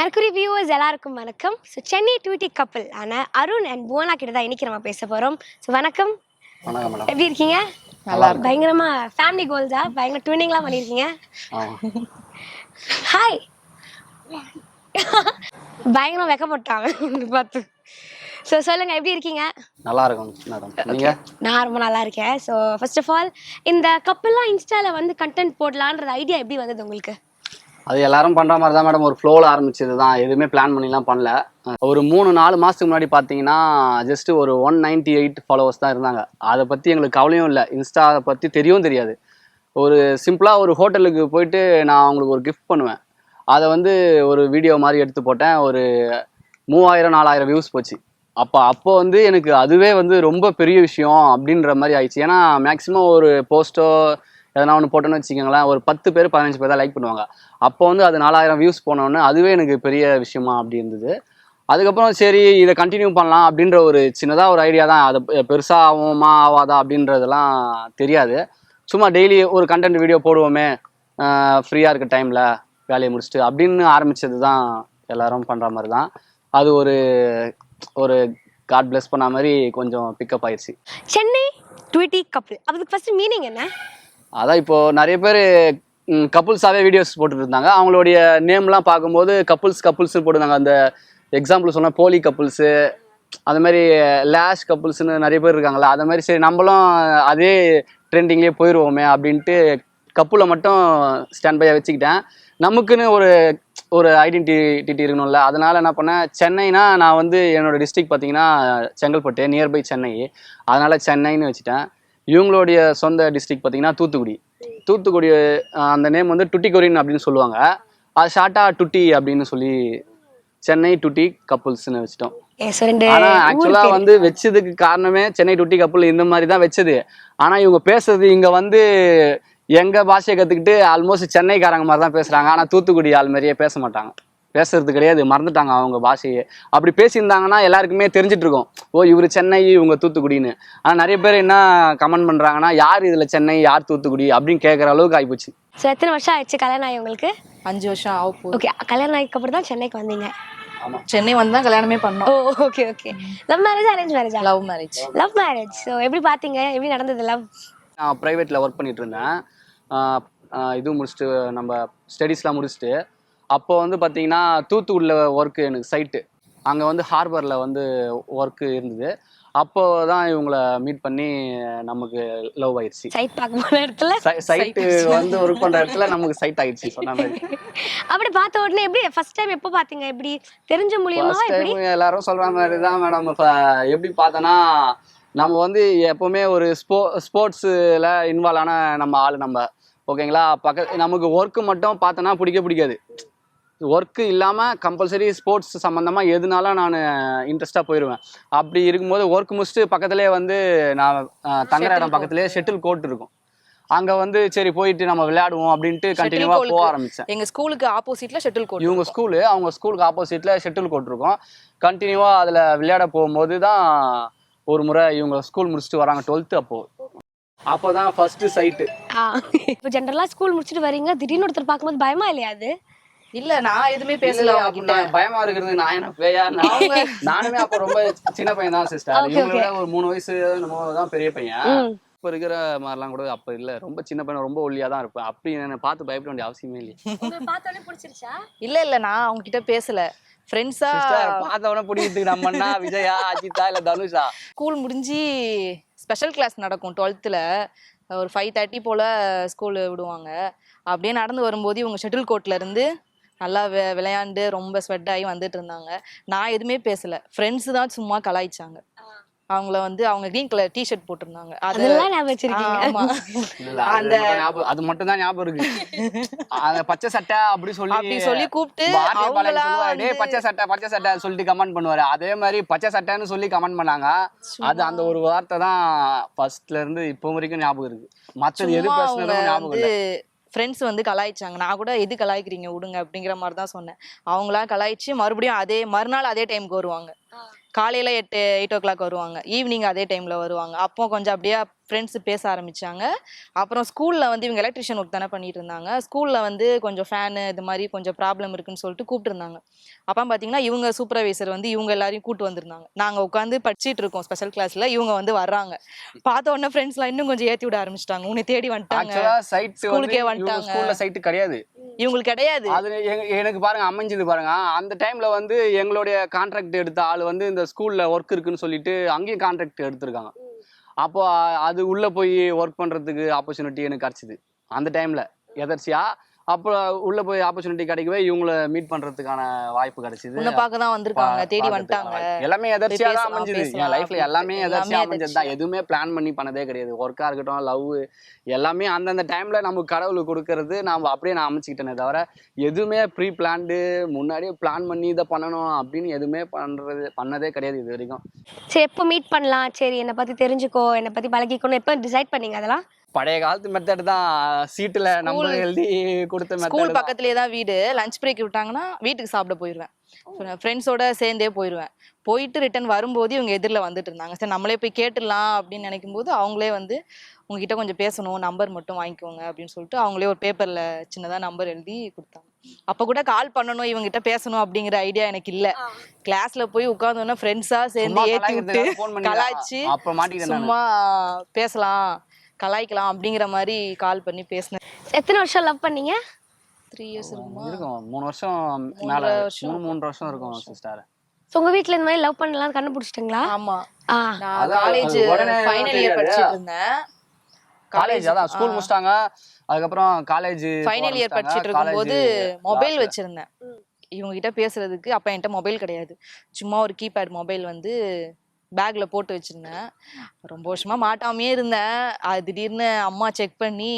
Mercury viewers எல்லாருக்கும் வணக்கம். So Chennai Tweety கப்பல் ஆன அருண் அண்ட் புவனா கிட்ட தான் இன்னைக்கு நம்ம பேச போகிறோம் ஸோ வணக்கம். எப்படி இருக்கீங்க? நல்லா பயங்கரமா ஃபேமிலி கோல்ஸா பயங்கர ட்வினிங்லாம் பண்ணியிருக்கீங்க ஹாய் பயங்கரம் வெக்கப்பட்டாங்க பார்த்து. ஸோ சொல்லுங்க எப்படி இருக்கீங்க? நல்லா இருக்கும் நான் ரொம்ப நல்லா இருக்கேன். ஸோ ஃபர்ஸ்ட் ஆஃப் ஆல் இந்த கப்பல்லாம் இன்ஸ்டால வந்து கண்டென்ட் போடலான்ற ஐடியா எப்படி வந்தது உங்களுக்கு? அது எல்லாரும் பண்ற மாதிரி தான் மேடம் ஒரு ஃப்ளோவில் ஆரம்பிச்சது தான் எதுவுமே பிளான் பண்ணிலாம் பண்ணல. ஒரு மூணு நாலு மாதத்துக்கு முன்னாடி பார்த்தீங்கன்னா ஜஸ்ட் ஒரு ஒன் நைன்டி எயிட் ஃபாலோவர்ஸ் தான் இருந்தாங்க. அதை பற்றி எங்களுக்கு கவலையும் இல்லை. இன்ஸ்டா பற்றி தெரியவும் தெரியாது. ஒரு சிம்பிளாக ஒரு ஹோட்டலுக்கு போயிட்டு நான் அவங்களுக்கு ஒரு கிஃப்ட் பண்ணுவேன். அதை வந்து ஒரு வீடியோ மாதிரி எடுத்து போட்டேன். ஒரு மூவாயிரம் நாலாயிரம் வியூஸ் போச்சு. அப்போ அப்போ வந்து எனக்கு அதுவே வந்து ரொம்ப பெரிய விஷயம் அப்படின்ற மாதிரி ஆயிடுச்சு. ஏன்னா மேக்ஸிமம் ஒரு போஸ்ட்டோ எதனா ஒன்று போட்டோன்னு வச்சுக்கோங்களேன் ஒரு பத்து பேர் பதினஞ்சு பேர் தான் லைக் பண்ணுவாங்க. அப்போ வந்து அது நாலாயிரம் வியூஸ் போனோடனே அதுவே எனக்கு பெரிய விஷயமா அப்படி இருந்தது. அதுக்கப்புறம் சரி இதை கண்டினியூ பண்ணலாம் அப்படின்ற ஒரு சின்னதாக ஒரு ஐடியா தான். அது பெருசாக ஆகுமா ஆகாதா அப்படின்றதெல்லாம் தெரியாது. சும்மா டெய்லி ஒரு கண்டென்ட் வீடியோ போடுவோமே ஃப்ரீயாக இருக்க டைமில் வேலையை முடிச்சுட்டு அப்படின்னு ஆரம்பிச்சது தான் எல்லாரும் பண்ணுற மாதிரி தான். அது ஒரு ஒரு காட் பிளஸ் பண்ண மாதிரி கொஞ்சம் பிக்கப் ஆயிடுச்சு சென்னை ட்விட்டி கப்பல் அதுக்கு ஃபர்ஸ்ட் மீனிங் என்ன? அதான் இப்போ நிறைய பேர் கப்புள்ஸாகவே வீடியோஸ் போட்டுட்டு இருந்தாங்க அவங்களுடைய நேம்லாம் பார்க்கும்போது கப்புள்ஸ் கப்புள்ஸ் போட்டுருந்தாங்க. அந்த எக்ஸாம்பிள் சொன்னால் போலி கப்புள்ஸு அந்த மாதிரி லேஷ் கப்புள்ஸ்னு நிறைய பேர் இருக்காங்களா அந்த மாதிரி சரி நம்மளும் அதே ட்ரெண்டிங்லேயே போயிடுவோமே அப்படின்ட்டு கப்புளை மட்டும் ஸ்டாண்ட் பையாக வச்சுக்கிட்டேன். நமக்குன்னு ஒரு ஒரு ஐடென்டிட்டி இருக்கணும்ல. அதனால் என்ன பண்ணேன் சென்னைனா நான் வந்து என்னோடய டிஸ்ட்ரிக்ட் பார்த்தீங்கன்னா செங்கல்பட்டு நியர்பை சென்னை. அதனால் சென்னைன்னு வச்சுட்டேன். இவங்களுடைய சொந்த டிஸ்ட்ரிக்ட் பார்த்தீங்கன்னா தூத்துக்குடி. தூத்துக்குடி அந்த நேம் வந்து டுட்டிகொரின் அப்படின்னு சொல்லுவாங்க. அது ஷார்ட்டாக டுட்டி அப்படின்னு சொல்லி சென்னை டுட்டி கப்புள்ஸ்னு வச்சுட்டோம். ஆனா ஆக்சுவலா. வந்து வச்சதுக்கு காரணமே சென்னை டுட்டி கப்பல் இந்த மாதிரி தான் வச்சது. ஆனா இவங்க பேசுறது இங்க வந்து எங்க பாஷையை கத்துக்கிட்டு ஆல்மோஸ்ட் சென்னைக்காரங்க மாதிரி தான் பேசுறாங்க. ஆனா தூத்துக்குடி ஆள் மாதிரியே பேச மாட்டாங்க. பேசுறது கிடையாது மறந்துட்டாங்க அவங்க பாஷையை. அப்படி பேசியிருந்தாங்கன்னா எல்லாருக்குமே தெரிஞ்சிட்டு இருக்கும். ஓ இவர் சென்னை இவங்க தூத்துக்குடின்னு. ஆனா நிறைய பேர் என்ன கமெண்ட் பண்றாங்கன்னா யார் இதுல சென்னை யார் தூத்துக்குடி? அப்படின்னு கேட்குற அளவுக்கு ஆயிப்போச்சு. ஸோ எத்தனை வருஷம் ஆயிடுச்சு கல்யாணம் ஆகி உங்களுக்கு? அஞ்சு வருஷம் ஆக போகுது. ஓகே கல்யாணம் ஆகிக்கு அப்புறம் தான் சென்னைக்கு வந்தீங்க. சென்னை வந்து தான் கல்யாணமே ஓ பண்ணோம் okay okay love marriage arrange மேரேஜா love marriage love marriage so எப்படி பார்த்தீங்க எப்படி நடந்தது லவ் நான் ப்ரைவேட்டில் ஒர்க் பண்ணிட்டு இருந்தேன். இது முடிச்சுட்டு நம்ம ஸ்டடீஸ்லாம் முடிச்சுட்டு அப்போ வந்து பார்த்தீங்கன்னா தூத்துக்குடியில் ஒர்க்கு எனக்கு சைட்டு அங்கே வந்து ஹார்பரில் வந்து ஒர்க்கு இருந்தது. அப்போ தான் இவங்கள மீட் பண்ணி நமக்கு லவ் ஆயிடுச்சு சைட் பார்க்க போன இடத்துல? சைட்டு வந்து ஒர்க் பண்ணுற இடத்துல நமக்கு சைட் ஆயிடுச்சு சொன்ன மாதிரி. அப்படி பார்த்த உடனே எப்படி ஃபர்ஸ்ட் டைம் எப்போ பார்த்தீங்க? எப்படி தெரிஞ்ச மூலியமா எப்படி? எல்லாரும் சொல்ற மாதிரி தான் மேடம் எப்படி பார்த்தோன்னா நம்ம வந்து எப்பவுமே ஒரு ஸ்போ ஸ்போர்ட்ஸில் இன்வால்வ் ஆன நம்ம ஆள் நம்ம. ஓகேங்களா பக்க நமக்கு ஒர்க்கு மட்டும் பார்த்தோன்னா பிடிக்க பிடிக்காது. ஒர்க்கு இல்லாமல் கம்பல்சரி ஸ்போர்ட்ஸ் சம்மந்தமாக எதுனாலும் நான் இன்ட்ரெஸ்ட்டாக போயிடுவேன் அப்படி இருக்கும்போது ஒர்க் முடிச்சுட்டு பக்கத்துலேயே வந்து நான் தங்குற இடம் பக்கத்துலேயே ஷெட்டில் கோர்ட் இருக்கும். அங்கே வந்து சரி போயிட்டு நம்ம விளையாடுவோம் அப்படின்ட்டு கண்டினியூவாக போக ஆரம்பித்தேன் எங்க ஸ்கூலுக்கு ஆப்போசிட்ல ஷட்டில் கோர்ட் இவங்க ஸ்கூலு அவங்க ஸ்கூலுக்கு ஆப்போசிட்ல ஷட்டில் கோர்ட் இருக்கும். கண்டினியூவாக அதில் விளையாட போகும்போது தான் ஒரு முறை இவங்க ஸ்கூல் முடிச்சுட்டு வராங்க டுவெல்த்து அப்போ. அப்போ தான் ஃபர்ஸ்ட் சைட்டு இப்போ ஜென்ரலா ஸ்கூல் முடிச்சுட்டு வரீங்க திடீர்னு ஒருத்தர் பார்க்கும்போது பயமா இல்லையா அது? இல்ல நான் எதுவுமே பேசல அவங்க கிட்ட. பயமா இருக்கிறது நான் என்ன பேயா நான் நானுமே அப்போ ரொம்ப சின்ன பையன் தான் சிஸ்டர் Okay, இவங்களை விட ஒரு மூணு வயசு நம்ம தான் பெரிய பையன். இப்போ இருக்கிற மாதிரிலாம் கூட அப்போ இல்லை. ரொம்ப சின்ன பையன் ரொம்ப ஒல்லியா தான் இருப்பேன். அப்படி என்னை பார்த்து பயப்பட வேண்டிய அவசியமே இல்லை உங்களுக்கு பார்த்தோன்னே பிடிச்சிருச்சா? இல்ல இல்ல நான் அவங்க கிட்ட பேசல. ஃப்ரெண்ட்ஸா சிஸ்டர் பார்த்தவொடனே பிடிக்கிறதுக்கு நம்மன்னா விஜயா அஜித்தா இல்ல தனுஷா? ஸ்கூல் முடிஞ்சு ஸ்பெஷல் கிளாஸ் நடக்கும். டுவெல்த்தில் ஒரு ஃபைவ் தேர்ட்டி போல் ஸ்கூல் விடுவாங்க. அப்படியே நடந்து வரும்போது இவங்க ஷட்டில் கோர்ட்ல இருந்து நல்லா வெ விளையாண்டு ரொம்ப ஸ்வெட் ஆகி வந்துட்டு இருந்தாங்க. நான் எதுவுமே பேசல. ஃப்ரெண்ட்ஸ் தான் சும்மா கலாய்ச்சாங்க. அவங்கள வந்து அவங்க க்ரீன் கலர் டிஷர்ட் போட்டிருந்தாங்க. அது அதெல்லாம் ஞாபகம் வச்சிருக்கீங்க ஆமா. இல்ல, அது மட்டும் தான் ஞாபகம் இருக்கு. அந்த பச்சை சட்டை அப்படி சொல்லி அப்படி சொல்லி கூப்பிட்டு அவங்களா "டேய், பச்சை சட்டை பச்சை சட்டை சொல்லிட்டு கமெண்ட் பண்ணுவாரு. அதே மாதிரி பச்சை சட்டைன்னு சொல்லி கமெண்ட் பண்ணாங்க. அது அந்த ஒரு வார்த்தை தான் ஃபர்ஸ்ட்ல இருந்து இப்போ வரைக்கும் ஞாபகம் இருக்கு. மத்தது எது பேசுனதும் ஞாபகம் இல்ல. ஃப்ரெண்ட்ஸ் வந்து கலாய்ச்சாங்க. நான் கூட எது கலாய்க்கிறீங்க? விடுங்க அப்படிங்கிற மாதிரி தான் சொன்னேன். அவங்களா கலாய்ச்சி மறுபடியும் அதே மறுநாள் அதே டைமுக்கு வருவாங்க. காலையில எட்டு எயிட் ஓ கிளாக் வருவாங்க. ஈவினிங் அதே டைம்ல வருவாங்க. அப்போ கொஞ்சம் அப்படியே ஃப்ரெண்ட்ஸ் பேச ஆரம்பிச்சாங்க. அப்புறம் ஸ்கூல்ல வந்து இவங்க எலக்ட்ரிஷியன் ஒர்க் தானே பண்ணிட்டு இருந்தாங்க. ஸ்கூல்ல வந்து கொஞ்சம் ஃபேனு இது மாதிரி கொஞ்சம் ப்ராப்ளம் இருக்குன்னு சொல்லிட்டு கூப்பிட்டுருந்தாங்க. அப்போ பார்த்தீங்கன்னா இவங்க சூப்பர்வைசர் வந்து இவங்க எல்லாரையும் கூட்டு வந்திருந்தாங்க. நாங்கள் உட்காந்து படிச்சிட்டு இருக்கோம் ஸ்பெஷல் கிளாஸ்ல இவங்க வந்து வர்றாங்க. பார்த்த உடனே ஃப்ரெண்ட்ஸ்லாம் இன்னும் கொஞ்சம் ஏற்றி விட ஆரம்பிச்சிட்டாங்க. உன்னை தேடி வந்துட்டாங்க. ஸ்கூலுக்கே வந்து வந்துட்டாங்க. ஸ்கூல்ல சைட்டு கிடையாது. இவங்களுக்கு கிடையாது. அது எனக்கு பாருங்க அமைஞ்சது பாருங்க. அந்த டைம்ல வந்து எங்களுடைய கான்ட்ராக்ட் எடுத்த ஆள் வந்து இந்த ஸ்கூல்ல ஒர்க் இருக்குன்னு சொல்லிட்டு அங்கேயும் கான்ட்ராக்ட் எடுத்திருக்காங்க. அப்போ அது உள்ளே போய் ஒர்க் பண்ணுறதுக்கு ஆப்பர்ச்சுனிட்டி எனக்கு கிடைச்சிது. அந்த டைமில் எதர்ச்சியாக அப்போ உள்ள போய் ஆப்பர்ச்சுனிட்டி கிடைக்கவே இவங்கள மீட் பண்றதுக்கான வாய்ப்பு கிடைச்சிது. உன்னை பார்க்க தான் வந்திருக்காங்க தேடி வந்துட்டாங்க. எல்லாமே எதர்ச்சியா தான் அமைஞ்சது. என் லைஃப்ல எல்லாமே. எதர்ச்சியா அமைஞ்சது தான். எதுவுமே பிளான் பண்ணி பண்ணதே கிடையாது. ஒர்க்கா இருக்கட்டும் லவ் எல்லாமே அந்தந்த டைம்ல நமக்கு கடவுள் கொடுக்கறது நாம அப்படியே நான் அமைச்சுக்கிட்டேனே தவிர எதுவுமே ப்ரீ பிளான்டு முன்னாடியே பிளான் பண்ணி இதை பண்ணணும் அப்படின்னு எதுவுமே பண்றது பண்ணதே கிடையாது இது வரைக்கும். சரி எப்போ மீட் பண்ணலாம்? சரி என்னை பத்தி தெரிஞ்சுக்கோ என்னை பத்தி பழகிக்கணும் எப்போ டிசைட் பண்ணீங்க அதெல்லாம்? பழைய காலத்து மெத்தட் தான். சீட்டுல நம்பர் எழுதி கொடுத்த ஸ்கூல் பக்கத்துலேயே தான் வீடு. லஞ்ச் பிரேக் விட்டாங்கன்னா வீட்டுக்கு சாப்பிட போயிடுவேன் ஃப்ரெண்ட்ஸோட சேர்ந்தே போயிடுவேன் போயிட்டு ரிட்டர்ன் வரும்போது இவங்க எதிரில் வந்துட்டு இருந்தாங்க. சரி நம்மளே போய் கேட்டுடலாம் அப்படின்னு நினைக்கும் போது அவங்களே வந்து உங்ககிட்ட கொஞ்சம் பேசணும். நம்பர் மட்டும் வாங்கிக்கோங்க. அப்படின்னு சொல்லிட்டு அவங்களே ஒரு பேப்பரில் சின்னதாக நம்பர் எழுதி கொடுத்தாங்க. அப்போ கூட கால் பண்ணணும் இவங்ககிட்ட பேசணும் அப்படிங்கிற ஐடியா எனக்கு இல்லை. கிளாஸ்ல போய் உட்காந்தோன்னா ஃப்ரெண்ட்ஸாக சேர்ந்து ஏற்றி விட்டு கலாய்ச்சி. சும்மா பேசலாம். கலாய்க்கலாம் அப்படிங்கிற மாதிரி கால் பண்ணி பேசினேன். எத்தனை வருஷம் லவ் பண்ணீங்க? த்ரீ இயர்ஸ் இருக்குமா? இருக்கும். மூணு வருஷம் மேல. மூணு மூணு வருஷம் இருக்கும் சிஸ்டர் ஸோ உங்க வீட்ல இந்த மாதிரி லவ் பண்ணலாம் கண்டுபிடிச்சிட்டிங்களா? ஆமா. நான் காலேஜ் ஃபைனல் இயர். படிச்சிட்டு இருந்தேன். காலேஜ் அதான் ஸ்கூல் முடிச்சிட்டாங்க. அதுக்கப்புறம் காலேஜ் ஃபைனல் இயர் படிச்சிட்டு இருக்கும்போது மொபைல் வச்சிருந்தேன். இவங்க கிட்ட பேசுறதுக்கு அப்ப என்கிட்ட மொபைல் கிடையாது. சும்மா ஒரு கீபேட் மொபைல் வந்து பேக்ல போட்டு வச்சிருந்தேன். ரொம்ப வருஷமா மாட்டாமையே இருந்தேன். அது திடீர்னு அம்மா செக் பண்ணி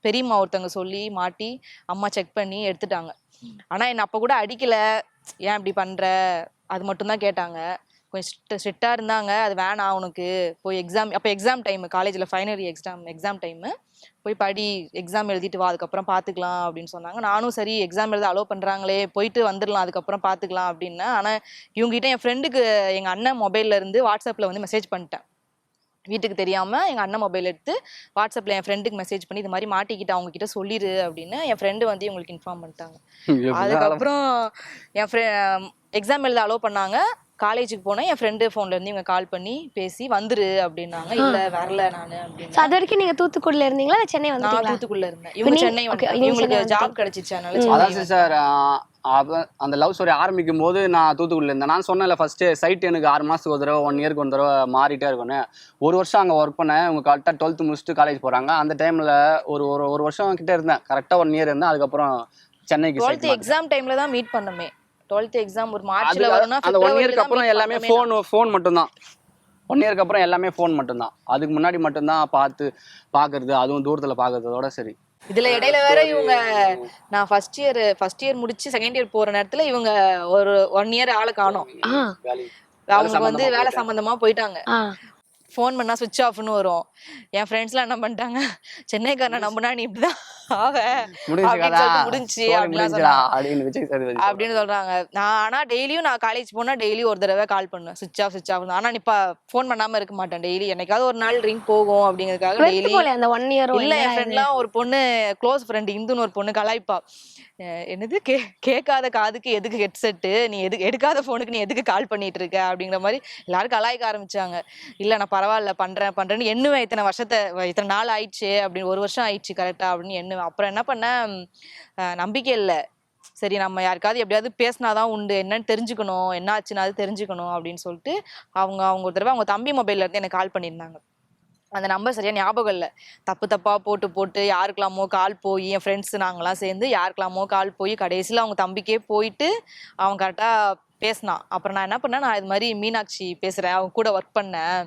பெரியம்மா ஒருத்தவங்க சொல்லி மாட்டி அம்மா செக் பண்ணி எடுத்துட்டாங்க. ஆனா என்னை அப்ப கூட அடிக்கலை. ஏன் இப்படி பண்ற? அது மட்டும் தான் கேட்டாங்க. கொஞ்சம் ஸ்ட்ரிக்டாக இருந்தாங்க. அது வேணாம் உனக்கு போய் எக்ஸாம் அப்போ எக்ஸாம் டைம் காலேஜில் ஃபைனல் எக்ஸாம் எக்ஸாம் டைமு போய் படி எக்ஸாம் எழுதிட்டு வா அதுக்கப்புறம் பார்த்துக்கலாம் அப்படின்னு சொன்னாங்க. நானும் சரி எக்ஸாம் எழுத அலோவ் பண்ணுறாங்களே போயிட்டு வந்துடலாம் அதுக்கப்புறம் பார்த்துக்கலாம் அப்படின்னா. ஆனால் இவங்ககிட்ட என் ஃப்ரெண்டுக்கு எங்கள் அண்ணன் மொபைல்ல இருந்து வாட்ஸ்அப்பில் வந்து மெசேஜ் பண்ணிட்டேன். வீட்டுக்கு தெரியாமல் எங்கள் அண்ணன் மொபைல் எடுத்து வாட்ஸ்அப்பில் என் ஃப்ரெண்டுக்கு மெசேஜ் பண்ணி இது மாதிரி மாட்டிக்கிட்டு அவங்க கிட்ட சொல்லிடு அப்படின்னு என் ஃப்ரெண்டு வந்து இவங்களுக்கு இன்ஃபார்ம் பண்ணிட்டாங்க. அதுக்கப்புறம் என் ஃப்ரெ எக்ஸாம் எழுத அலோவ் பண்ணாங்க. காலேஜுக்கு போனேன் என் ஃப்ரெண்டு ஃபோன்ல இருந்து இவங்க கால் பண்ணி பேசி வந்துரு அப்படின்னாங்க. இல்ல வரல நானு அப்படின்னு அது வரைக்கும் நீங்க தூத்துக்குடியில இருந்தீங்களா? சென்னை நான் வந்துட்டீங்களா? தூத்துக்குள்ள இருந்தேன். இவங்க சென்னை இவங்களுக்கு ஜாப். கிடைச்சிச்சு அதனால சார் அந்த லவ் ஸ்டோரி ஆரம்பிக்கும் போது நான் தூத்துக்குடியில் இருந்தேன். நான் சொன்னேன்ல ஃபர்ஸ்ட் சைட் எனக்கு ஆறு மாசத்துக்கு ஒரு தடவை ஒன் இயர்க்கு ஒரு தடவை மாறிட்டே இருக்கும்னு. ஒரு வருஷம் அங்கே ஒர்க் பண்ணேன். இவங்க கரெக்டாக டுவெல்த்து முடிச்சுட்டு காலேஜ் போறாங்க. அந்த டைம்ல ஒரு ஒரு ஒரு வருஷம் கிட்ட இருந்தேன். கரெக்டாக ஒன் இயர் இருந்தேன். அதுக்கப்புறம் சென்னைக்கு எக்ஸாம் டைம்ல தான் மீட் பண்ணமே. டுவெல்த் எக்ஸாம் ஒரு மார்ச்ல வரும்னா அந்த ஒன் இயர்க்கு அப்புறம் எல்லாமே ஃபோன் ஃபோன் மட்டும்தான். ஒன் இயர்க்கு அப்புறம் எல்லாமே ஃபோன் மட்டும்தான். அதுக்கு முன்னாடி மட்டும்தான் பார்த்து பார்க்கறது அதுவும் தூரத்தில் பார்க்கறதோட சரி. இதுல இடையில வேற இவங்க நான் ஃபர்ஸ்ட் இயர் ஃபர்ஸ்ட் இயர் முடிச்சு செகண்ட் இயர் போற நேரத்துல இவங்க ஒரு ஒன் இயர் ஆளை காணோம். அவங்க வந்து வேலை சம்பந்தமா போயிட்டாங்க. ஃபோன் பண்ணா சுவிட்ச் ஆஃப்னு வரும். என் ஃப்ரெண்ட்ஸ்லாம் என்ன பண்ணிட்டாங்க? சென்னைக்காரனை நம்பினா நீ இப்படிதான் ஆவ. முடிஞ்சு அப்படின்னு சொல்றாங்க. நான் ஆனா டெய்லியும் நான் காலேஜ் போனா டெய்லி ஒரு தடவை கால் பண்ணுவேன். சுவிட்ச் ஆஃப் சுவிட்ச் ஆஃப் ஆனா இப்ப ஃபோன் பண்ணாம இருக்க மாட்டேன் டெய்லி. என்னைக்காவது ஒரு நாள் ரிங் போகும் அப்படிங்கிறதுக்காக டெய்லி அந்த ஒன் இயர் இல்ல என் ஃப்ரெண்ட்லாம் ஒரு பொண்ணு க்ளோஸ் ஃப்ரெண்ட் இந்துன்னு ஒரு பொண்ணு கலாய்ப்பா. என்னது? கே கேட்காத காதுக்கு எதுக்கு ஹெட்செட்டு நீ எதுக்கு எடுக்காத ஃபோனுக்கு நீ எதுக்கு கால் பண்ணிட்டு இருக்க? அப்படிங்கிற மாதிரி எல்லாரும் கலாய்க்க ஆரம்பிச்சாங்க. இல்ல நான் பரவாயில்ல பண்றேன் பண்றேன்னு எண்ணுவேன். இத்தனை வருஷத்தை இத்தனை நாள் ஆயிடுச்சு அப்படின்னு ஒரு வருஷம் ஆயிடுச்சு கரெக்டா அப்படின்னு எண்ணுவேன். அப்புறம் என்ன பண்ணேன்? நம்பிக்கை இல்லை. சரி நம்ம யாருக்காவது எப்படியாவது பேசினாதான் உண்டு. என்னன்னு தெரிஞ்சுக்கணும். என்ன ஆச்சுன்னா அது தெரிஞ்சுக்கணும் அப்படின்னு சொல்லிட்டு அவங்க அவங்க ஒரு தடவை அவங்க தம்பி மொபைல்ல இருந்து எனக்கு கால் பண்ணியிருந்தாங்க. அந்த நம்பர் சரியா ஞாபகம் இல்லை. தப்பு தப்பா போட்டு போட்டு யாருக்கெல்லாமோ கால் போய் என் ஃப்ரெண்ட்ஸ் நாங்களாம் சேர்ந்து யாருக்கெல்லாமோ கால் போய் கடைசியில் அவங்க தம்பிக்கே போயிட்டு அவன் கரெக்டாக பேசினான் அப்புறம் நான் என்ன பண்ணேன்? நான் இது மாதிரி மீனாட்சி பேசுகிறேன் அவங்க கூட ஒர்க் பண்ணேன்.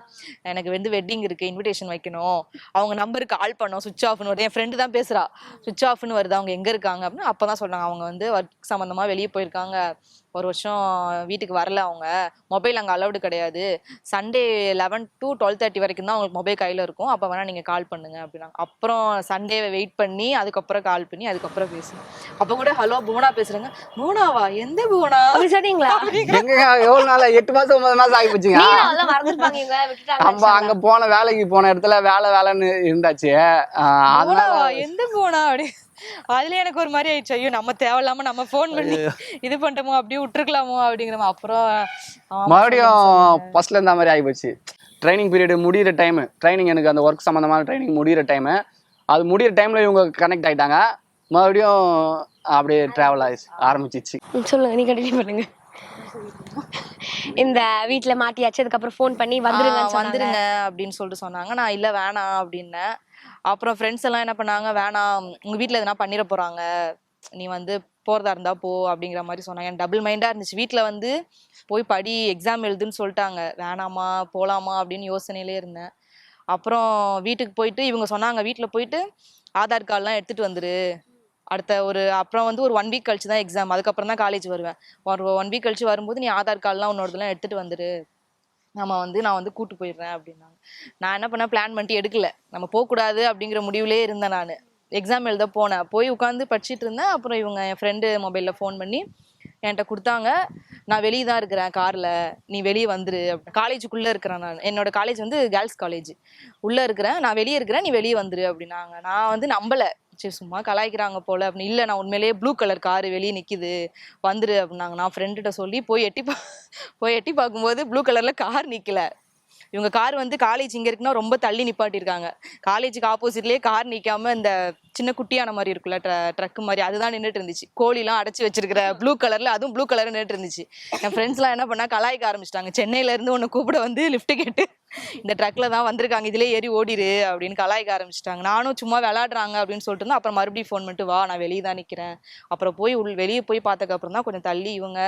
எனக்கு வந்து வெட்டிங் இருக்குது இன்விடேஷன் வைக்கணும். அவங்க நம்பருக்கு கால் பண்ணோம். சுவிச் ஆஃப்னு வருது. என் ஃப்ரெண்டு தான் பேசுகிறா சுவிச் ஆஃப்னு வருது. அவங்க எங்கே இருக்காங்க? அப்படின்னு அப்போ தான் சொல்கிறாங்க அவங்க வந்து ஒர்க் சம்மந்தமாக வெளியே போயிருக்காங்க. ஒரு வருஷம் வீட்டுக்கு வரல அவங்க. மொபைல் அங்கே அலௌடு கிடையாது. Sunday eleven to twelve thirty வரைக்கும் தான் உங்களுக்கு மொபைல் கையில் இருக்கும். அப்போ வேணால் நீங்கள் கால் பண்ணுங்க அப்படின்னாங்க. அப்புறம் சண்டேவை வெயிட் பண்ணி அதுக்கப்புறம் கால் பண்ணி அதுக்கப்புறம் பேசுனேன் அப்போ கூட ஹலோ புவனா பேசுகிறேங்க புவனாவா? எந்த புவனா? சொன்னீங்களா எங்க எவ்வளவு நாள்? எட்டு மாசம் ஒன்பது மாசம் ஆகி போச்சுங்க. நம்ம அங்க போன வேலைக்கு போன இடத்துல வேலை வேலைன்னு இருந்தாச்சு. எந்த புவனா? அப்படி. அதுல எனக்கு ஒரு மாதிரி ஆயிடுச்சு. ஐயோ நம்ம தேவையில்லாம நம்ம ஃபோன் பண்ணி இது பண்ணிட்டோமோ அப்படியே விட்டுருக்கலாமோ அப்படிங்கிற மாதிரி. அப்புறம் மறுபடியும் ஃபர்ஸ்ட்ல இருந்த மாதிரி ஆகி போச்சு. ட்ரைனிங் பீரியட் முடியிற டைம் ட்ரைனிங் எனக்கு அந்த ஒர்க் சம்மந்தமான ட்ரைனிங் முடியிற டைமு அது முடியிற டைம்ல இவங்க கனெக்ட் ஆயிட்டாங்க. மறுபடியும் அப்படியே ட்ராவல் ஆயிடுச்சு ஆரம்பிச்சிச்சு. சொல்லுங்க நீ கண்டினியூ பண்ணுங்க. இந்த வீட்ல மாட்டியாச்சு அதுக்கப்புறம் ஃபோன் பண்ணி வந்துருங்க வந்துருங்க அப்படின்னு சொல்லிட்டு சொன்னாங்க. நான் இல்ல வேணாம் அப்படின்னேன். அப்புறம் ஃப்ரெண்ட்ஸ் எல்லாம் என்ன பண்ணாங்க வேணாம் உங்க வீட்டில் எதனா பண்ணிட போறாங்க. நீ வந்து போறதா இருந்தா போ அப்படிங்கிற மாதிரி சொன்னாங்க. டபுள் மைண்டா இருந்துச்சு. வீட்டில் வந்து போய் படி எக்ஸாம் எழுதுன்னு சொல்லிட்டாங்க. வேணாமா போலாமா அப்படின்னு யோசனையிலே இருந்தேன். அப்புறம் வீட்டுக்கு போயிட்டு இவங்க சொன்னாங்க வீட்டில் போயிட்டு ஆதார் கார்டுலாம் எடுத்துட்டு வந்துரு. அடுத்த ஒரு அப்புறம் வந்து ஒரு ஒன் வீக் கழிச்சு தான் எக்ஸாம் அதுக்கப்புறம் தான் காலேஜ் வருவேன். ஒரு ஒன் வீக் கழிச்சு வரும்போது நீ ஆதார் கார்டுலாம் உன்னோடதெல்லாம் எடுத்துட்டு வந்துரு. நம்ம வந்து நான் வந்து கூட்டு போயிடுறேன் அப்படின்னாங்க. நான் என்ன பண்ணேன்? பிளான் பண்ணிட்டு எடுக்கல. நம்ம போகக்கூடாது அப்படிங்கிற முடிவுலே இருந்தேன் நான். எக்ஸாம் எழுத போனேன். போய் உட்காந்து படிச்சிட்டு இருந்தேன். அப்புறம் இவங்க என் ஃப்ரெண்டு மொபைலில் ஃபோன் பண்ணி என்கிட்ட கொடுத்தாங்க. நான் வெளியே தான் இருக்கிறேன் காரில். நீ வெளியே வந்துரு. காலேஜுக்குள்ளே இருக்கிறேன் நான். என்னோட காலேஜ் வந்து கேர்ள்ஸ் காலேஜ். உள்ளே இருக்கிறேன். நான் வெளியே இருக்கிறேன். நீ வெளியே வந்துரு அப்படின்னாங்க. நான் வந்து நம்பலை. சரி சும்மா கலாய்க்கிறாங்க போல அப்படின்னு. இல்லை நான் உண்மையிலேயே ப்ளூ கலர் காரு வெளியே நிற்கிது வந்துரு அப்படின்னாங்க. நான் ஃப்ரெண்டுகிட்ட சொல்லி போய் எட்டி பா போய் எட்டி பார்க்கும்போது ப்ளூ கலரில் கார் நிற்கல இவங்க கார் வந்து காலேஜ் இங்கே இருக்குன்னா ரொம்ப தள்ளி நிப்பாட்டியிருக்காங்க. காலேஜுக்கு ஆப்போசிட்லேயே கார் நிற்காம இந்த சின்ன குட்டியான மாதிரி இருக்குல்ல ட்ர ட்ரக்கு மாதிரி அதுதான் நின்றுட்டு இருந்துச்சு. கோழிலாம் அடைச்சி வச்சிருக்கிற ப்ளூ கலரில் அதுவும் ப்ளூ கலர் நின்றுட்டு இருந்துச்சு. என் ஃப்ரெண்ட்ஸ்லாம் என்ன பண்ணால் கலாய்க்க ஆரம்பிச்சிட்டாங்க. சென்னையிலேருந்து ஒன்று கூப்பிட வந்து லிஃப்ட் கேட்டு இந்த ட்ரக்கில் தான் வந்திருக்காங்க. இதிலே ஏறி ஓடிரு அப்படின்னு கலாய்க்க ஆரம்பிச்சிட்டாங்க. நானும் சும்மா விளாடுறாங்க அப்படின்னு சொல்லிட்டு இருந்தேன். அப்புறம் மறுபடியும் ஃபோன் பண்ணிட்டு வா நான் வெளியே தான் நிற்கிறேன் அப்புறம் போய் உள் வெளியே போய் பார்த்ததுக்கப்புறம் தான் கொஞ்சம் தள்ளி இவங்க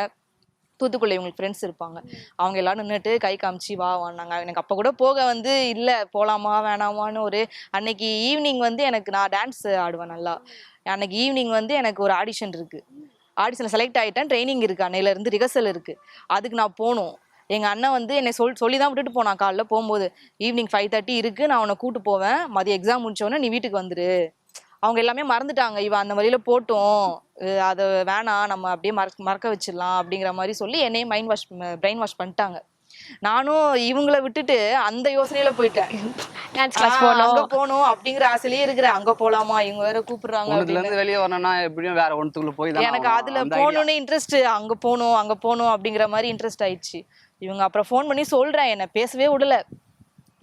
தூத்துக்குள்ள இவங்களுக்கு ஃப்ரெண்ட்ஸ் இருப்பாங்க. அவங்க எல்லாரும் நின்றுட்டு கை காமிச்சு வா வான்னாங்க எனக்கு அப்போ கூட போக வந்து இல்லை போகலாமா வேணாமான்னு ஒரு அன்னைக்கு ஈவினிங் வந்து எனக்கு நான் டான்ஸ் ஆடுவேன் நல்லா. அன்னைக்கு ஈவினிங் வந்து எனக்கு ஒரு ஆடிஷன் இருக்கு. ஆடிஷனில் செலக்ட் ஆகிட்டேன் ட்ரைனிங் இருக்கு. அன்னையில இருந்து ரிஹர்சல் இருக்கு. அதுக்கு நான் போகணும் எங்கள் அண்ணன் வந்து என்னை சொல் சொல்லி தான் விட்டுட்டு போனான் காலைல போகும்போது. ஈவினிங் ஃபைவ் தேர்ட்டி இருக்குது நான் உன்னை கூட்டு போவேன். மதியம் எக்ஸாம் முடிச்சோடனே நீ வீட்டுக்கு வந்துரு. அவங்க எல்லாமே மறந்துட்டாங்க. இவன் அந்த வழியில போட்டோம். அதை வேணாம். நம்ம அப்படியே மறக்க மறக்க வச்சிடலாம் அப்படிங்கிற மாதிரி சொல்லி என்னையும் மைண்ட் வாஷ் பிரெயின் வாஷ் பண்ணிட்டாங்க. நானும் இவங்கள விட்டுட்டு அந்த யோசனையில போயிட்டேன். டான்ஸ் ஆ, கிளாஸ் அங்க போனோம் போகணும் அப்படிங்கிற ஆசையிலே இருக்கிறேன். அங்க போலாமா? இவங்க வேற கூப்பிடுறாங்க வெளியே வரணும்னா எப்படியும் வேற ஒன்றுக்குள்ள போய் தான் எனக்கு அதுல போகணும்னு இன்ட்ரெஸ்ட் அங்க போகணும் அங்க போகணும் அப்படிங்கிற மாதிரி இன்ட்ரெஸ்ட் ஆயிடுச்சு. இவங்க அப்புறம் ஃபோன் பண்ணி சொல்றேன். என்ன பேசவே விடல.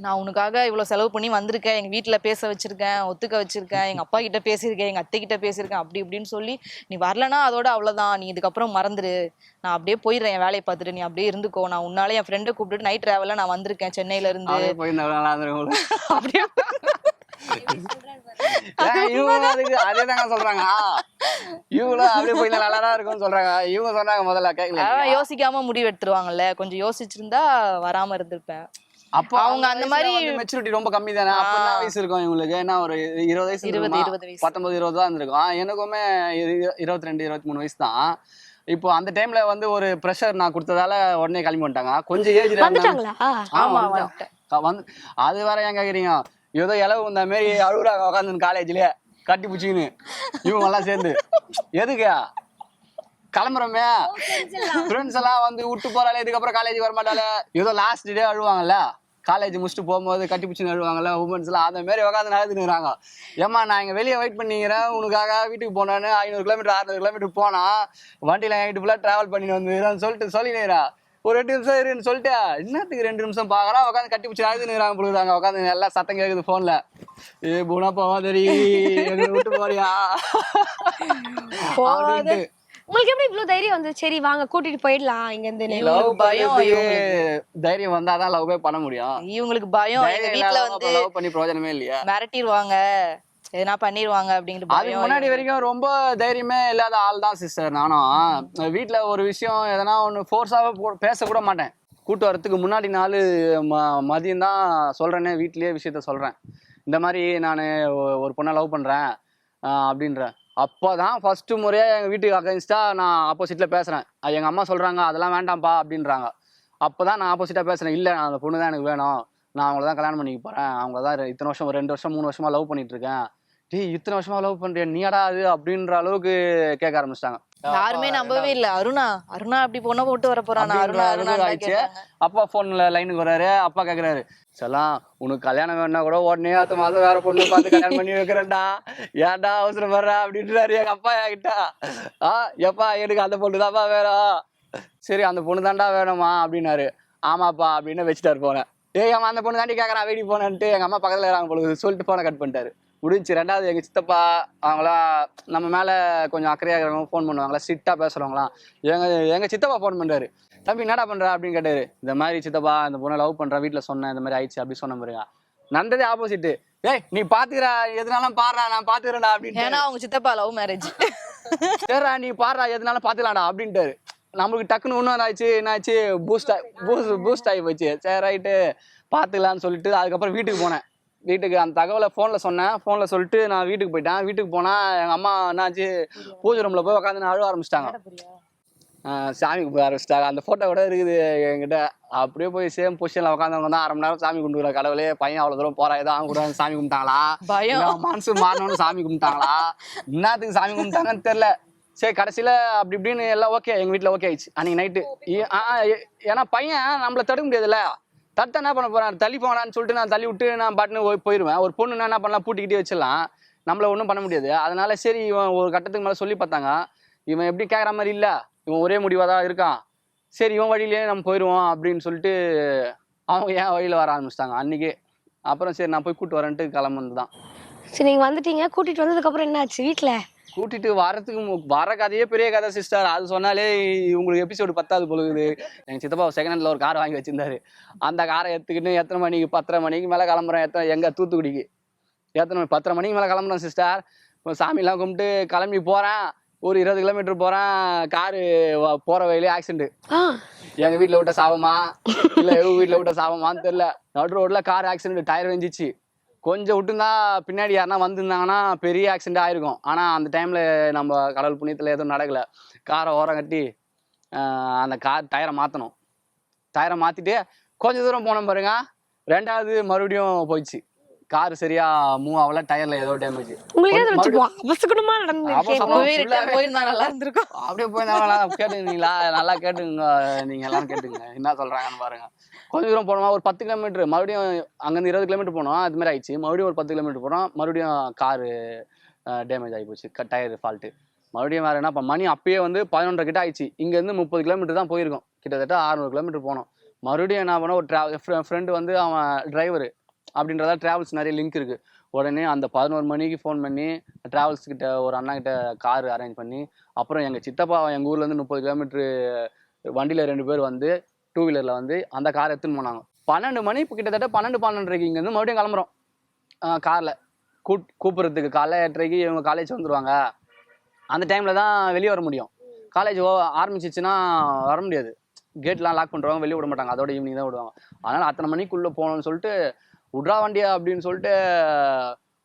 நான் உனக்காக இவ்வளோ செலவு பண்ணி வந்திருக்கேன். எங்கள் வீட்டில் பேச வச்சிருக்கேன் ஒத்துக்க வச்சிருக்கேன். எங்கள் அப்பா கிட்ட பேசியிருக்கேன் எங்கள் அத்தை கிட்ட பேசியிருக்கேன் அப்படி இப்படின்னு சொல்லி நீ வரலனா அதோட அவ்வளோதான் நீ இதுக்கப்புறம் மறந்துரு. நான் அப்படியே போயிடுறேன் என் வேலையை பார்த்துட்டு. நீ அப்படியே இருந்துக்கோ. நான் உன்னாலே என் ஃப்ரெண்டை கூப்பிட்டு நைட் ட்ராவலில் நான் வந்திருக்கேன் சென்னையில இருந்து அதே போய் இந்த நல்லா இருந்திருக்கும் அப்படியே யோசிக்காம முடிவு எடுத்துருவாங்கல்ல. கொஞ்சம் யோசிச்சிருந்தா வராம இருந்திருப்பேன். அப்போ அவங்க அந்த மாதிரி- மெச்சூரிட்டி ரொம்ப கம்மி தானே அப்ப என்ன வயசு இருக்கும் இவங்களுக்கு? என்ன ஒரு இருபது வயசு இருபது? இருபது வயசு. பத்தொன்பது இருபது தான் இருந்திருக்கும். எனக்குமே இரு- இருபத்தி ரெண்டு இருபத்தி மூணு வயசு தான். இப்போ அந்த டைம்ல வந்து ஒரு ப்ரெஷர் நான் கொடுத்ததால உடனே கிளம்பி வந்துட்டாங்க. கொஞ்சம் ஏஜ் வந்துட்டாங்களா? ஆமா வந்து அது வேற ஏன் கேக்குறீங்க? ஏதோ இளவு இந்த மாதிரி அழுகுறாங்க உட்காந்து காலேஜ்லயே. கட்டி பிடிச்சிக்கின்னு. இவங்க எல்லாம் சேர்ந்து. எதுக்கு? கிளம்புறோமே. ஃப்ரெண்ட்ஸ் எல்லாம். வந்து விட்டு போறாளே இதுக்கப்புறம் காலேஜ் வர மாட்டாளே ஏதோ லாஸ்ட் டே அழுவாங்கல்ல? காலேஜ் முடிச்சுட்டு போகும்போது கட்டி பிடிச்சின்னு அழுவாங்கல்ல உமன்ஸ் எல்லாம் அந்த மாதிரி உட்காந்து நடந்துக்கிறாங்க ஏம்மா நான் இங்க வெளியே வெயிட் பண்ணிக்கிறேன் உனக்காக வீட்டுக்கு போனான்னு ஐநூறு கிலோமீட்டர் அறுநூறு கிலோமீட்டர் போனா வண்டியில நைட்டு ஃபுல்லாக ட்ராவல் பண்ணிட்டு வந்துக்கிறேன்னு சொல்லிட்டு சொல்லினேரா ஒரு ரெண்டு நிமிஷம் இருன்னு சொல்லிட்டு என்னத்துக்கு ரெண்டு நிமிஷம் பார்க்கறா? உட்காந்து கட்டி பிடிச்சி அழுதுனுறாங்க புழுகுறாங்க உட்காந்து எல்லாம் சத்தம் கேட்குது ஃபோனில் ஏ பூனா போவாதரி எங்களை விட்டு போறியா? உங்களுக்கு எப்படி இவ்வளவு தைரியம் வந்து சரி வாங்க கூட்டிட்டு போயிடலாம் இங்க இருந்து லவ் பயம் தைரியம் வந்தாதான் லவ்வே பண்ண முடியும். இவங்களுக்கு பயம். எங்க வீட்ல வந்து லவ் பண்ணி பிரயோஜனமே இல்லையா? மிரட்டிடுவாங்க எதனா பண்ணிடுவாங்க அப்படிங்கிற அதுக்கு பயம் முன்னாடி வரைக்கும் ரொம்ப தைரியமே இல்லாத ஆள் தான் சிஸ்டர் நானும் வீட்ல ஒரு விஷயம் எதனா ஒன்று ஃபோர்ஸாக பேசக்கூட மாட்டேன். கூட்டு வரத்துக்கு முன்னாடி நாள் ம மதியம் தான் சொல்கிறேனே வீட்லேயே விஷயத்த சொல்கிறேன் இந்த மாதிரி நான் ஒரு பொண்ணை லவ் பண்ணுறேன் அப்போ தான் ஃபஸ்ட்டு முறையாக எங்கள் வீட்டுக்கு அகைன்ஸ்டாக நான் ஆப்போசிட்டில் பேசுகிறேன் எங்கள் அம்மா சொல்கிறாங்க அதெல்லாம் வேண்டாம்ப்பா அப்படின்றாங்க. அப்போ தான் நான் ஆப்போசிட்டாக பேசுகிறேன் இல்லை நான் அந்த பொண்ணு தான் எனக்கு வேணும். நான் அவங்கள தான் கல்யாணம் பண்ணிக்க போகிறேன் அவங்கள தான் இத்தனை வருஷம் ஒரு ரெண்டு வருஷம் மூணு வருஷமாக லவ் பண்ணிகிட்ருக்கேன் இருக்கேன். டேய் இத்தனை வருஷமாக லவ் பண்ணுறேன் நீடா அது? அப்படின்ற அளவுக்கு கேட்க ஆரம்பிச்சிட்டாங்க. யாருமே நம்பவே இல்ல. அருணா அருணா அப்படி பொண்ணை போட்டு வர போறானா. அருணா அருணா ஆயிடுச்சு. அப்பா போன்ல லைனுக்கு வராரு அப்பா கேக்குறாரு செல்லாம் உனக்கு கல்யாணம் வேணா கூட உடனே அடுத்த மாதம் வேற பொண்ணு பார்த்து கல்யாணம் பண்ணி வைக்கிறேன்டா. ஏன்டா அவசரப்படுற? அப்படின்றாரு எங்க அப்பா என்கிட்ட. ஆ எப்பா எனக்கு அந்த பொண்ணு தான்ப்பா வேணும். சரி அந்த பொண்ணு தான்டா வேணுமா? அப்படின்னாரு. ஆமாப்பா அப்படின்னு வச்சுட்டாரு போனேன் ஏய் அவன் அந்த பொண்ணு தாண்டி கேட்கறான் வேடி போனேன்ட்டு. எங்க அம்மா பக்கத்துல இருக்கிறாங்க பொழுது சொல்லிட்டு போனை கட் பண்ணிட்டாரு. முடிஞ்சு ரெண்டாவது எங்க சித்தப்பா அவங்களாம் நம்ம மேல கொஞ்சம் அக்கறையா இருக்கிறவங்க ஃபோன் பண்ணுவாங்களா ஸ்ட்ரிக்டா பேசுறவங்களாம் எங்க எங்க சித்தப்பா ஃபோன் பண்றாரு. தம்பி என்னடா பண்ற? அப்படின்னு கேட்டாரு. இந்த மாதிரி சித்தப்பா இந்த பொண்ணை லவ் பண்ற வீட்டுல சொன்னேன் இந்த மாதிரி ஆயிடுச்சு அப்படி சொன்ன பாருங்க நடந்ததே ஆப்போசிட் ஏய் நீ பாத்துக்கிறா எதுனாலும் பாடுறா நான் பாத்துக்கிறேன்டா அப்படின்னு ஏன்னா அவங்க சித்தப்பா லவ் மேரேஜ் சரிடா நீ பாடுறா எதுனாலும் பாத்துக்கலாம்டா அப்படின்ட்டாரு. நம்மளுக்கு டக்குன்னு இன்னும் ஆச்சு என்னாச்சு பூஸ்ட் பூஸ்ட் பூஸ்ட் ஆகி போச்சு. சரி ரைட்டு பார்த்துக்கலான்னு சொல்லிட்டு அதுக்கப்புறம் வீட்டுக்கு போனேன். வீட்டுக்கு அந்த தகவலை ஃபோனில் சொன்னேன். ஃபோனில் சொல்லிட்டு நான் வீட்டுக்கு போயிட்டேன். வீட்டுக்கு போனால் எங்கள் அம்மா என்னாச்சு? பூஜை ரூமில் போய் உட்காந்து அழுவ ஆரம்பிச்சிட்டாங்க. சாமி கும்பிட ஆரம்பிச்சிட்டாங்க. அந்த ஃபோட்டோ கூட இருக்குது என்கிட்ட. அப்படியே போய் சேம் பொசிஷனில் உட்காந்தவங்க தான் அரை மணி நேரம் சாமி கும்பிடுற கடவுளே. பையன் அவ்வளோ தூரம் போறா ஏதோ அவங்க கூட சாமி கும்பிட்டாங்களா? பயம். மனசு மாறணும்னு சாமி கும்பிட்டாங்களா? என்னத்துக்கு சாமி கும்பிட்டாங்கன்னு தெரியல. சரி கடைசியில அப்படி இப்படின்னு எல்லாம் ஓகே எங்க வீட்ல ஓகே ஆயிடுச்சு. அன்னைக்கு நைட்டு ஏன்னா பையன் நம்மள தடுக்க முடியாதுல்ல. தத்தை என்ன பண்ண போறான்? தள்ளி போங்கடான்னு சொல்லிட்டு நான் தள்ளி விட்டு நான் பாட்டுன்னு போய் ஒரு பொண்ணு என்ன பண்ணலாம்? பூட்டிக்கிட்டே வச்சிடலாம். நம்மளை ஒன்றும் பண்ண முடியாது. அதனால சரி இவன் ஒரு கட்டத்துக்கு மேலே சொல்லி பார்த்தாங்க. இவன் எப்படி கேட்குற மாதிரி இல்லை. இவன் ஒரே முடிவாக தான் இருக்கான். சரி இவன் வழியிலேயே நம்ம போயிடுவோம் அப்படின்னு சொல்லிட்டு அவங்க ஏன் வழியில் வர ஆரம்பிச்சிட்டாங்க. அன்றைக்கே அப்புறம் சரி நான் போய் கூப்பிட்டு வரேன்ட்டு கிளம்புனது தான் சரி நீங்கள் வந்துட்டீங்க. கூட்டிகிட்டு வந்ததுக்கப்புறம் என்ன என்னாச்சு வீட்டில் கூட்டிட்டு வரதுக்கு மு- வர கதையே பெரிய கதை சிஸ்டர் அது சொன்னாலே உங்களுக்கு எபிசோடு பத்தாவது பொழுது எங்க சித்தப்பா செகண்ட் ஹேண்ட்ல ஒரு கார் வாங்கி வச்சிருந்தாரு. அந்த காரை எடுத்துக்கிட்டு எத்தனை மணிக்கு பத்தரை மணிக்கு மேல கிளம்புறேன். எத்தனை எங்க? தூத்துக்குடிக்கு. எத்தனை மணி பத்தரை மணிக்கு மேல கிளம்புறேன் சிஸ்டர் சாமிலாம் கும்பிட்டு கிளம்பி போறேன். ஒரு இருபது கிலோமீட்டர் போறேன். காரு போற வழியிலே ஆக்சிடென்ட் ஆ. எங்க வீட்ல விட்ட சாபமா? இல்ல எங்க வீட்ல விட்ட சாபமான்னு தெரியல. நடு ரோட்ல கார் ஆக்சிடென்ட் டயர் வெஞ்சிச்சு கொஞ்சம் விட்டுருந்தா பின்னாடி யாருனா வந்திருந்தாங்கன்னா பெரிய ஆக்சிடென்ட் ஆயிருக்கும். ஆனால் அந்த டைம்ல நம்ம கடவுள் புண்ணியத்தில் எதுவும் நடக்கல. காரை ஓரம் கட்டி அந்த கார் டயரை மாற்றணும் டயரை மாற்றிட்டு கொஞ்சம் தூரம் போனோம் பாருங்க. ரெண்டாவது மறுபடியும் போயிடுச்சு. கார் சரியா மூவ் ஆகல டயர்ல ஏதோ டேமேஜ் உங்களுக்கு அவசகுணமா போயிருந்தா நல்லா இருந்திருக்கும் அப்படியே போயிருந்தாங்களா கேட்டுங்களா நல்லா கேட்டுங்க நீங்க எல்லாம் கேட்டுங்க என்ன சொல்றாங்கன்னு பாருங்க. கொஞ்ச தூரம் போனோமா ஒரு பத்து கிலோமீட்டர் மறுபடியும் அங்கேருந்து இருபது கிலோமீட்டர் போனோம் அது மாதிரி ஆயிடுச்சு. மறுபடியும் ஒரு பத்து கிலோமீட்டர் போனோம் மறுபடியும் காரு டேமேஜ் ஆகி போச்சு. டயர் ஃபால்ட்டு மறுபடியும் வேற என்ன இப்போ மணி அப்பயே வந்து பதினொன்றரை கிட்ட ஆயிடுச்சு. இங்கேருந்து முப்பது கிலோமீட்டர் தான் போயிருக்கோம். கிட்டத்தட்ட அறுநூறு கிலோமீட்டர் போனோம். மறுபடியும் என்ன பண்ணோம் ஒரு ட்ராவல் ஃப்ரெண்டு வந்து அவன் டிரைவர் அப்படின்றதால டிராவல்ஸ் நிறைய லிங்க் இருக்குது உடனே அந்த பதினோரு மணிக்கு ஃபோன் பண்ணி ட்ராவல்ஸ் கிட்ட ஒரு அண்ணா கிட்ட கார் அரேஞ்ச் பண்ணி அப்புறம் எங்கள் சித்தப்பா எங்கள் ஊர்லேருந்து முப்பது கிலோமீட்ரு வண்டியில் ரெண்டு பேர் வந்து டூ வீலரில் வந்து அந்த கார் எடுத்துன்னு போனாங்க. பன்னெண்டு மணி இப்போ கிட்டத்தட்ட பன்னெண்டு பன்னெண்டரைக்கு இங்கேருந்து மறுபடியும் கிளம்புறோம். காரில் கூட் கூப்பிட்றதுக்கு காலைல எட்டரைக்கு இவங்க காலேஜ் வந்துடுவாங்க அந்த டைமில் தான் வெளியே வர முடியும். காலேஜ் ஓ ஆரம்பிச்சிச்சுன்னா வர முடியாது. கேட்லாம் லாக் பண்ணுறவங்க வெளியே விட மாட்டாங்க. அதோட ஈவினிங் தான் விடுவாங்க. அதனால் அத்தனை மணிக்குள்ளே போகணும்னு சொல்லிட்டு விட்றா வண்டியா? அப்படின்னு சொல்லிட்டு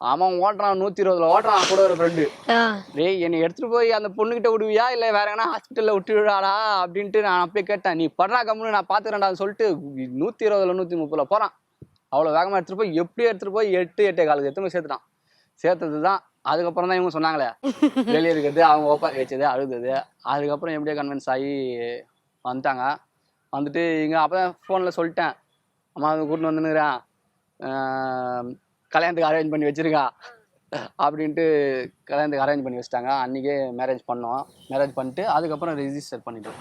அவன் ஓட்டுறான் நூத்தி இருபதுல ஓட்டுறான் கூட ஒரு ஃப்ரெண்டு டேய் என்னை எடுத்துட்டு போய் அந்த பொண்ணுகிட்ட விடுவியா? இல்ல வேற எங்கன்னா ஹாஸ்பிட்டல்ல விட்டுவிடாடா அப்படின்ட்டு நான் அப்பயே கேட்டேன். நீ படுறா கம்முன்னு நான் பாத்துக்கிறேன்டான்னு சொல்லிட்டு நூத்தி இருபதுல நூத்தி முப்பதுல போறான். அவ்வளவு வேகமா எடுத்துட்டு போய் எப்படியும் எடுத்துட்டு போய் எட்டு எட்டே காலுக்கு எடுத்து போய் சேர்த்துட்டான். சேர்த்தது தான் அதுக்கப்புறம் தான் இவங்க சொன்னாங்களே வெளியே இருக்கிறது அவங்க ஓப்பா வச்சது அழுதது அதுக்கப்புறம் எப்படியோ கன்வின்ஸ் ஆகி வந்துட்டாங்க. வந்துட்டு இங்கே அப்போ ஃபோனில் சொல்லிட்டேன். அம்மா அதை கூட்டின்னு வந்துனுக்குறேன் கல்யாணத்துக்கு அரேஞ்ச் பண்ணி வச்சிருக்கா. அப்படின்ட்டு கல்யாணத்துக்கு அரேஞ்ச் பண்ணி வச்சிட்டாங்க. அன்றைக்கே மேரேஜ் பண்ணோம். மேரேஜ் பண்ணிட்டு அதுக்கப்புறம் ரெஜிஸ்டர் பண்ணிட்டோம்.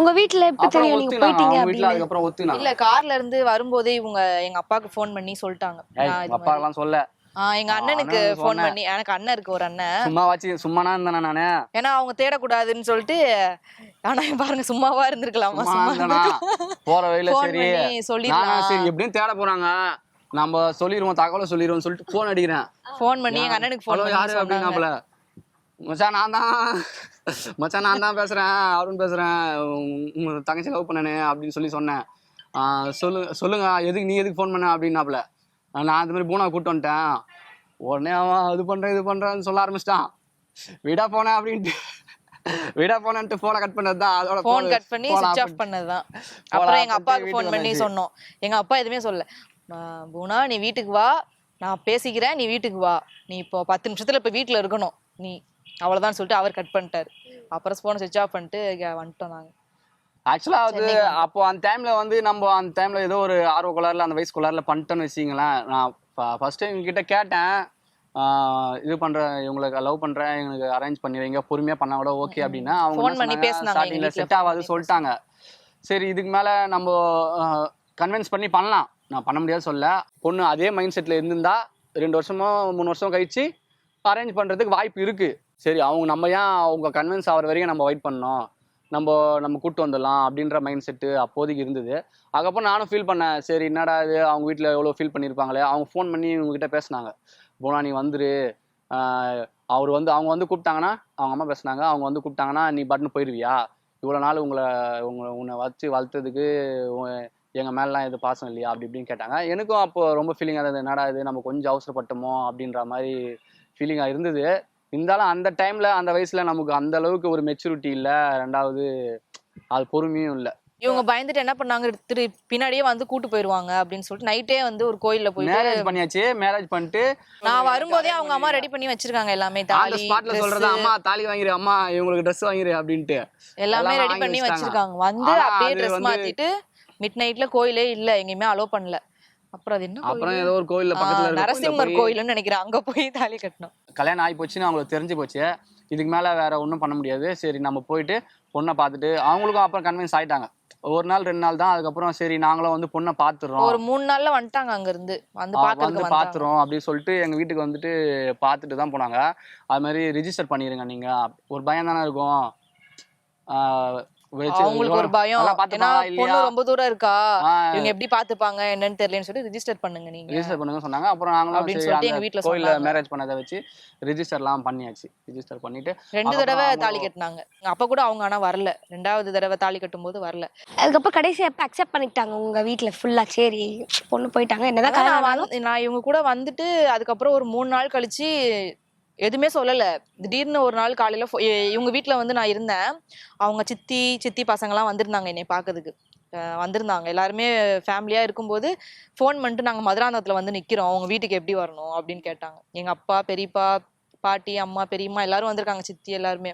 உங்க வீட்ல எப்ப அப்புறம் தெரியும்? நீங்க போயிட்டீங்க அப்படின்னு. அதுக்கப்புறம் ஒத்துனாங்க இல்ல கார்ல இருந்து வரும்போதே இவங்க எங்க அப்பாவுக்கு ஃபோன் பண்ணி சொல்லிட்டாங்க. அப்பா எல்லாம் சொல்ல. எங்க அண்ணனுக்கு ஃபோன் சொன்னேன். பண்ணி எனக்கு அண்ணன் இருக்கு ஒரு அண்ணன். சும்மா வச்சு சும்மானா இருந்தேனா நானு? ஏன்னா அவங்க தேடக்கூடாதுன்னு சொல்லிட்டு ஆனா பாருங்க சும்மாவா இருந்திருக்கலாமா? சும்மா போற வழியில சரி. சரி எப்படியும் தேட போறாங்க. நம்ம சொல்லிடுவோம் தகவலை சொல்லிடுவோம் சொல்லிட்டு ஃபோன் அடிக்கிறேன். ஃபோன் பண்ணி எங்க அண்ணனுக்கு ஃபோன் யாரு மச்சான் நான் தான். மச்சான் நான் தான் பேசுறேன். அருண் பேசுறேன். உங்க தங்கச்சி லவ் பண்ணனே அப்படின்னு சொல்லி சொன்னேன். சொல்லு சொல்லுங்க எதுக்கு நீ எதுக்கு ஃபோன் பண்ண அப்படின்னாப்புல? நான் இந்த மாதிரி பூனா கூட்டு வந்துட்டேன். உடனே அவன் அது பண்றேன் இது பண்றேன்னு சொல்ல ஆரம்பிச்சிட்டான். விடா போனேன் அப்படின்ட்டு. விடா போனேன்ட்டு போனை கட் பண்ணது தான். அதோட ஃபோன் கட் பண்ணி off ஆஃப் பண்ணதுதான் phone அப்புறம் எங்க அப்பாவுக்கு ஃபோன் வீட்டுக்கு பண்ணி. சொன்னோம். எங்க அப்பா எதுவுமே சொல்லல. "ஆஹ் பூனா நீ வீட்டுக்கு வா. நான் பேசிக்கிறேன் நீ வீட்டுக்கு வா. நீ இப்போ பத்து நிமிஷத்துல இப்ப வீட்டுல இருக்கணும். நீ அவ்வளவுதான் சொல்லிட்டு அவர் கட் பண்ணிட்டாரு. அப்புறம் ஃபோனை சுவிச் ஆஃப் பண்ணிட்டு வந்துட்டோம் நாங்க. ஆக்சுவலா அது. அப்போ அந்த டைம்ல வந்து நம்ம அந்த டைம்ல ஏதோ ஒரு ஆர்வ கோளாறுல அந்த வயசு கோளாறுல பண்ணிட்டோன்னு வச்சிங்களேன் நான் ஃபர்ஸ்ட் டைம் கிட்ட கேட்டேன். இது பண்றேன் இவங்களுக்கு லவ் பண்றேன் இவங்களுக்கு அரேஞ்ச் பண்ணி வைங்க பொறுமையா பண்ணா கூட ஓகே அப்படின்னா அவங்க வீட்ல செட் ஆகாது சொல்லிட்டாங்க. சரி இதுக்கு மேல நம்ம கன்வின்ஸ் பண்ணி பண்ணலாம். நான் பண்ண முடியாது சொல்ல பொண்ணு அதே மைண்ட் செட்டில் இருந்திருந்தா ரெண்டு வருஷமோ மூணு வருஷம் கழிச்சு அரேஞ்ச் பண்ணுறதுக்கு வாய்ப்பு இருக்குது சரி அவங்க நம்ம ஏன் அவங்க கன்வின்ஸ் ஆகிற வரைக்கும் நம்ம வெயிட் பண்ணோம் நம்ம நம்ம கூட்டு வந்துடலாம் அப்படின்ற மைண்ட் செட்டு அப்போதைக்கு இருந்தது. அதுக்கப்புறம் நானும் ஃபீல் பண்ணேன் சரி என்னடா இது? அவங்க வீட்டில் எவ்வளோ ஃபீல் பண்ணியிருப்பாங்களே அவங்க ஃபோன் பண்ணி இவங்ககிட்ட பேசுனாங்க. போனா நீ வந்துரு. அவர் வந்து அவங்க வந்து கூப்பிட்டாங்கன்னா அவங்க அம்மா பேசுனாங்க. அவங்க வந்து கூப்பிட்டாங்கன்னா நீ பட்னு போயிடுவியா இவ்வளோ நாள் உங்களை உங்களை உன்னை வச்சு வளர்த்ததுக்கு எங்க மேலாம் எது பாசம் இல்லையா? அப்படி இப்படின்னு கேட்டாங்க. எனக்கும் அப்போ ரொம்ப ஃபீலிங்காக இருந்தது. என்னடா இது? நம்ம கொஞ்சம் அவசரப்பட்டோமோ? அப்படின்ற மாதிரி ஃபீலிங்காக இருந்தது. இருந்தாலும் அந்த டைம்ல அந்த வயசுல நமக்கு அந்த அளவுக்கு ஒரு மெச்சூரிட்டி இல்ல. ரெண்டாவது அது பொறுமையும் இல்ல. இவங்க பயந்துட்டு என்ன பண்ணாங்க? திரு பின்னாடியே வந்து கூட்டு போயிருவாங்க அப்படின்னு சொல்லிட்டு நைட்டே வந்து ஒரு கோயில்ல போயிட்டு மேரேஜ் பண்ணியாச்சு. மேரேஜ் பண்ணிட்டு நான் வரும்போதே அவங்க அம்மா ரெடி பண்ணி வச்சிருக்காங்க எல்லாமே. தாலி ஸ்பாட்ல சொல்றது அம்மா தாலி வாங்கிரு அம்மா இவங்களுக்கு ட்ரெஸ் வாங்கிரு அப்படின்ட்டு. எல்லாமே ரெடி பண்ணி. வச்சிருக்காங்க. வந்து அப்படியே ட்ரெஸ் மாத்திட்டு மிட் நைட்ல கோயிலே இல்ல எங்கேயுமே அலோ பண்ணல. அப்புறம் அது என்ன அப்புறம்? ஏதோ ஒரு கோயில்ல பக்கத்துல இருக்க. நரசிம்மர் கோயில்னு நினைக்கிறேன். அங்க போய் தாலி கட்டணும். கல்யாணம் ஆகி போச்சுன்னு அவங்களுக்கு தெரிஞ்சு போச்சு. இதுக்கு மேல வேற ஒன்றும் பண்ண முடியாது. சரி நம்ம போயிட்டு பொண்ணை பார்த்துட்டு அவங்களுக்கும் அப்புறம் கன்வின்ஸ் ஆயிட்டாங்க. ஒரு நாள் ரெண்டு நாள் தான். அதுக்கப்புறம் சரி நாங்களும் வந்து பொண்ணை பார்த்துடுறோம். ஒரு மூணு நாள்ல வந்துட்டாங்க அங்க இருந்து வந்து வந்து பாத்துறோம் அப்படின்னு சொல்லிட்டு எங்க வீட்டுக்கு வந்துட்டு பார்த்துட்டு தான் போனாங்க. அது மாதிரி ரிஜிஸ்டர் பண்ணிருங்க நீங்க. ஒரு பயம் தானே இருக்கும். அவங்களுக்கு ஒரு பயம். ஏன்னா பொண்ணு ரொம்ப தூரம் இருக்கா? இவங்க எப்படி பாத்துப்பாங்க என்னன்னு தெரியலன்னு சொல்லி ரிஜிஸ்டர் பண்ணுங்க நீங்க. ரிஜிஸ்டர் பண்ணுங்க சொன்னாங்க. அப்புறம் நாங்களும் அப்படின்னு சொல்லிட்டு எங்க வீட்ல கோயில்ல. மேரேஜ் பண்ணதை வச்சு ரிஜிஸ்டர்லாம் பண்ணியாச்சு. ரிஜிஸ்டர் பண்ணிட்டு ரெண்டு தடவை தாலி கட்டினாங்க. அப்ப கூட அவங்க ஆனா வரல. ரெண்டாவது தடவை தாலி கட்டும் போது வரல. அதுக்கப்புறம் கடைசி எப்போ அக்செப்ட் பண்ணிக்கிட்டாங்க உங்க வீட்ல ஃபுல்லா சரி பொண்ணு போயிட்டாங்க. என்னதான் நான் இவங்க கூட வந்துட்டு அதுக்கப்புறம் ஒரு மூணு நாள் கழிச்சு எதுவுமே சொல்லலை. திடீர்னு ஒரு நாள் காலையில் இவங்க வீட்டில் வந்து நான் இருந்தேன். அவங்க சித்தி சித்தி பசங்கள்லாம் வந்திருந்தாங்க என்னை பார்க்கறதுக்கு வந்திருந்தாங்க. எல்லாருமே ஃபேமிலியாக இருக்கும்போது ஃபோன் பண்ணிட்டு நாங்கள் மதுராந்தகத்தில் வந்து நிற்கிறோம் அவங்க வீட்டுக்கு எப்படி வரணும் அப்படின்னு கேட்டாங்க. எங்கள் அப்பா பெரியப்பா பாட்டி அம்மா பெரியம்மா எல்லாரும் வந்திருக்காங்க சித்தி எல்லாருமே.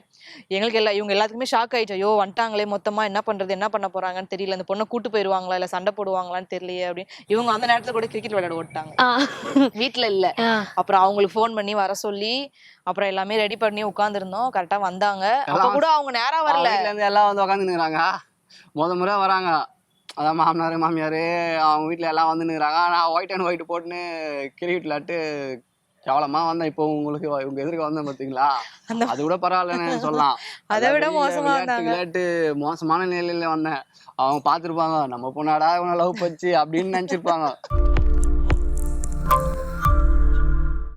எங்களுக்கு எல்லா இவங்க எல்லாத்துக்குமே ஷாக் ஆயிடுச்சு. ஐயோ வந்துட்டாங்களே மொத்தமா என்ன பண்றது என்ன பண்ண போறாங்கன்னு தெரியல. இந்த பொண்ணை கூட்டு போயிருவாங்களா இல்ல சண்டை போடுவாங்களான்னு தெரியலையே அப்படின்னு. இவங்க அந்த நேரத்துல கூட கிரிக்கெட் விளையாட ஓட்டாங்க. ஆ. வீட்ல இல்ல. அப்புறம் அவங்களுக்கு ஃபோன் பண்ணி வர சொல்லி அப்புறம் எல்லாமே ரெடி பண்ணி உட்கார்ந்திருந்தோம். கரெக்டா வந்தாங்க. அப்ப கூட அவங்க நேரா வரல. எல்லாம் வந்து உட்காந்துருக்காங்க முத முறை வராங்க. அதான் மாமனார் மாமியார் அவங்க வீட்டில் எல்லாம் வந்து நிற்கிறாங்க நான் ஒயிட் அண்ட் ஒயிட் போட்டுன்னு கிரிக்கெட் விளாட்டு கேவலமா வந்தேன். இப்போ உங்களுக்கு இவங்க எதிர்க்க வந்தேன் பார்த்தீங்களா அந்த- அது கூட பரவாயில்லன்னு சொல்லலாம். அதை விட மோசமா விளையாட்டு- மோசமான நிலையில வந்தேன். அவங்க பார்த்துருப்பாங்க நம்ம பொண்ணாடா இவனை லவ் பச்சு அப்படின்னு நினச்சிருப்பாங்க.